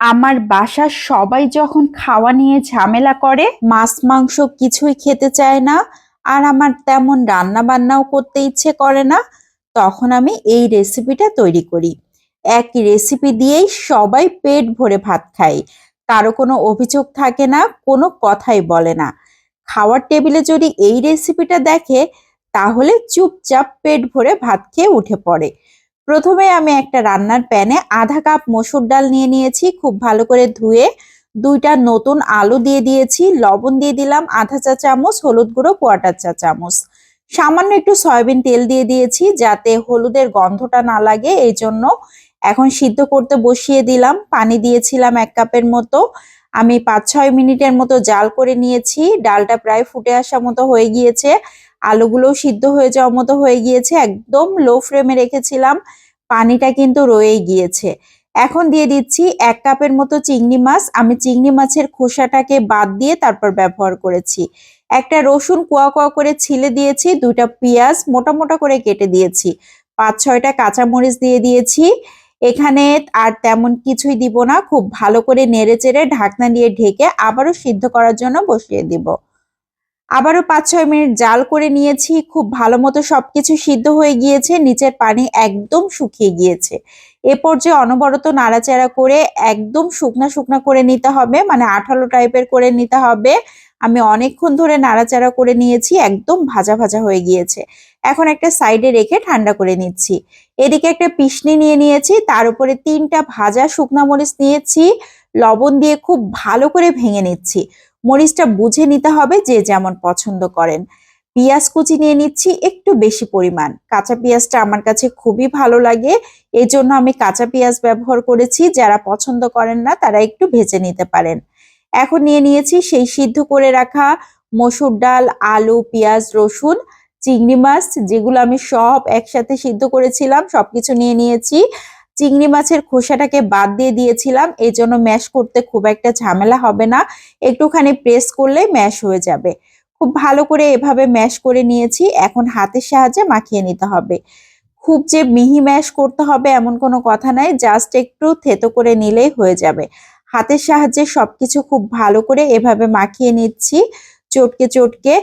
আমার বাসার সবাই যখন খাওয়া নিয়ে ঝামেলা করে, মাছ, মাংস কিছুই খেতে চায় না আর আমার তেমন রান্না বান্নাও করতে ইচ্ছে করে না, তখন আমি এই রেসিপিটা তৈরি করি। এক রেসিপি দিয়েই সবাই পেট ভরে ভাত খায়। কারও কোনো অভিযোগ থাকে না, কোনো কথাই বলে না। খাওয়ার টেবিলে যদি এই রেসিপিটা দেখে, তাহলে চুপচাপ পেট ভরে ভাত খেয়ে উঠে পড়ে। প্রথমে আমি একটা রান্নার প্যানে আধা কাপ মসুর ডাল নিয়ে নিয়েছি, খুব ভালো করে ধুয়ে। দুইটা নতুন আলু দিয়ে দিয়েছি, লবণ দিয়ে দিলাম আধা চা চামচ, হলুদ গুঁড়ো, কোয়াটার চা চামচ। সামান্য একটু সয়াবিন তেল দিয়ে দিয়েছি যাতে হলুদের গন্ধটা না লাগে, এই জন্য এখন সিদ্ধ করতে বসিয়ে দিলাম। পানি দিয়েছিলাম এক কাপের মতো। আমি পাঁচ ছয় মিনিটের মতো জাল করে নিয়েছি। ডালটা প্রায় ফুটে আসা মতো হয়ে গিয়েছে। আলুগুলোও সিদ্ধ হয়ে যাওয়ার মতো হয়ে গিয়েছে, একদম লো ফ্লেমে রেখেছিলাম, পানিটা কিন্তু রয়েই গিয়েছে। এখন দিয়ে দিচ্ছি এক কাপের মতো চিংড়ি মাছ, আমি চিংড়ি মাছের খোসাটাকে বাদ দিয়ে তারপর ব্যবহার করেছি। একটা রসুন কোয়া কোয়া করে ছিলে দিয়েছি, দুইটা পেঁয়াজ মোটা মোটা করে কেটে দিয়েছি, পাঁচ ছয়টা কাঁচামরিচ দিয়ে দিয়েছি। এখানে আর তেমন কিছুই দিব না, খুব ভালো করে নেড়ে চেড়ে ঢাকনা দিয়ে ঢেকে আবারও সিদ্ধ করার জন্য বসিয়ে দিব। আবারও পাঁচ ছয় মিনিট জাল করে নিয়েছি। খুব ভালো মতো সবকিছু সিদ্ধ হয়ে গিয়েছে, নিচের পানি একদম শুকিয়ে গিয়েছে। এ পর্যায়ে অনবরত নাড়াচাড়া করে একদম শুকনা শুকনা করে নিতে হবে মানে আঠালো টাইপের করে নিতে হবে। আমি অনেকক্ষণ ধরে নাড়াচাড়া করে নিয়েছি, একদম ভাজা ভাজা হয়ে গিয়েছে। এখন একটা সাইডে রেখে ঠান্ডা করে নিচ্ছি। এদিকে একটা পিসনি নিয়ে নিয়েছি, তার উপরে তিনটা ভাজা শুকনা মরিচ নিয়েছি, লবণ দিয়ে খুব ভালো করে ভেঙে নিচ্ছি। মরিচটা বুঝে নিতে হবে যে যেমন পছন্দ করেন। পেঁয়াজ কুচি নিয়ে নিচ্ছি, একটু বেশি পরিমাণ। কাঁচা পেঁয়াজটা আমার কাছে খুবই ভালো লাগে। এই জন্য আমি কাঁচা পেঁয়াজ ব্যবহার করেছি। যারা পছন্দ করেন না, তারা একটু ভেজে নিতে পারেন। এখন নিয়ে নিয়েছি সেই সিদ্ধ করে রাখা মসুর ডাল, আলু, পেঁয়াজ, রসুন, চিংড়ি মাছ, যেগুলো আমি সব একসাথে সিদ্ধ করেছিলাম, সবকিছু নিয়ে নিয়েছি। চিংড়ি মাছের খোসাটাকে বাদ দিয়ে দিয়েছিলাম, এই জন্য ম্যাশ করতে খুব একটা ঝামেলা হবে না। একটুখানি প্রেস করলেই ম্যাশ হয়ে যাবে। খুব ভালো করে এভাবে ম্যাশ করে নিয়েছি, এখন হাতের সাহায্যে মাখিয়ে নিতে হবে। খুব যে মিহি ম্যাশ করতে হবে এমন কোনো কথা নাই জাস্ট একটু থেতো করে নিলেই হয়ে যাবে। হাতের সাহায্যে সব কিছু খুব ভালো করে এভাবে মাখিয়ে নিচ্ছি, চটকে চটকে।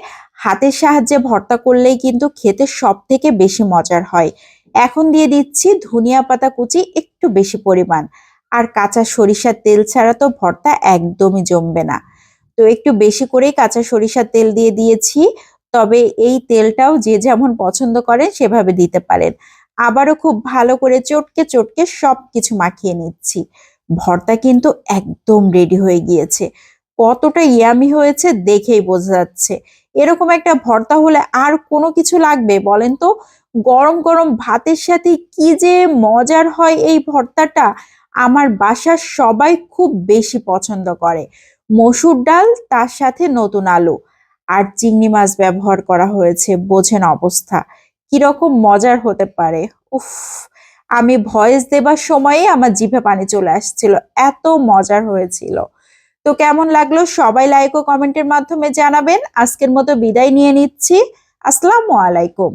হাতের সাহায্যে ভর্তা করলেই কিন্তু খেতে সব থেকে বেশি মজার হয়। এখন দিয়ে দিচ্ছি ধনিয়া পাতা কুচি একটু বেশি পরিমাণ। আর কাঁচা সরিষার তেল ছাড়া তো ভর্তা একদমই জমবে না। তো একটু বেশি করেই কাঁচা সরিষার তেল দিয়ে দিয়েছি। তবে এই তেলটাও যে যেমন পছন্দ করেন সেভাবে দিতে পারেন। আবারও খুব ভালো করে চটকে চটকে সব কিছু মাখিয়ে নিচ্ছি। ভর্তা কিন্তু একদম রেডি হয়ে গিয়েছে। কতটা ইয়ামি হয়েছে দেখেই বোঝা যাচ্ছে। এরকম একটা ভর্তা হলে আর কোনো কিছু লাগবে বলেন তো? গরম গরম ভাতের সাথে কি যে মজার হয় এই ভর্তাটা? আমার বাসার সবাই খুব বেশি পছন্দ করে। মসুর ডাল, তার সাথে নতুন আলু। আর চিংড়ি মাছ ব্যবহার করা হয়েছে, বোঝেন অবস্থা। কীরকম মজার হতে পারে? উফ, আমি ভয়েস দেবার সময়ে আমার জিভে পানি চলে আসছিল, এত মজার হয়েছিল। তো কেমন লাগল? সবাই লাইক ও কমেন্টের মাধ্যমে জানাবেন। আজকের মতো বিদায় নিয়ে নিচ্ছি। আসসালামু আলাইকুম।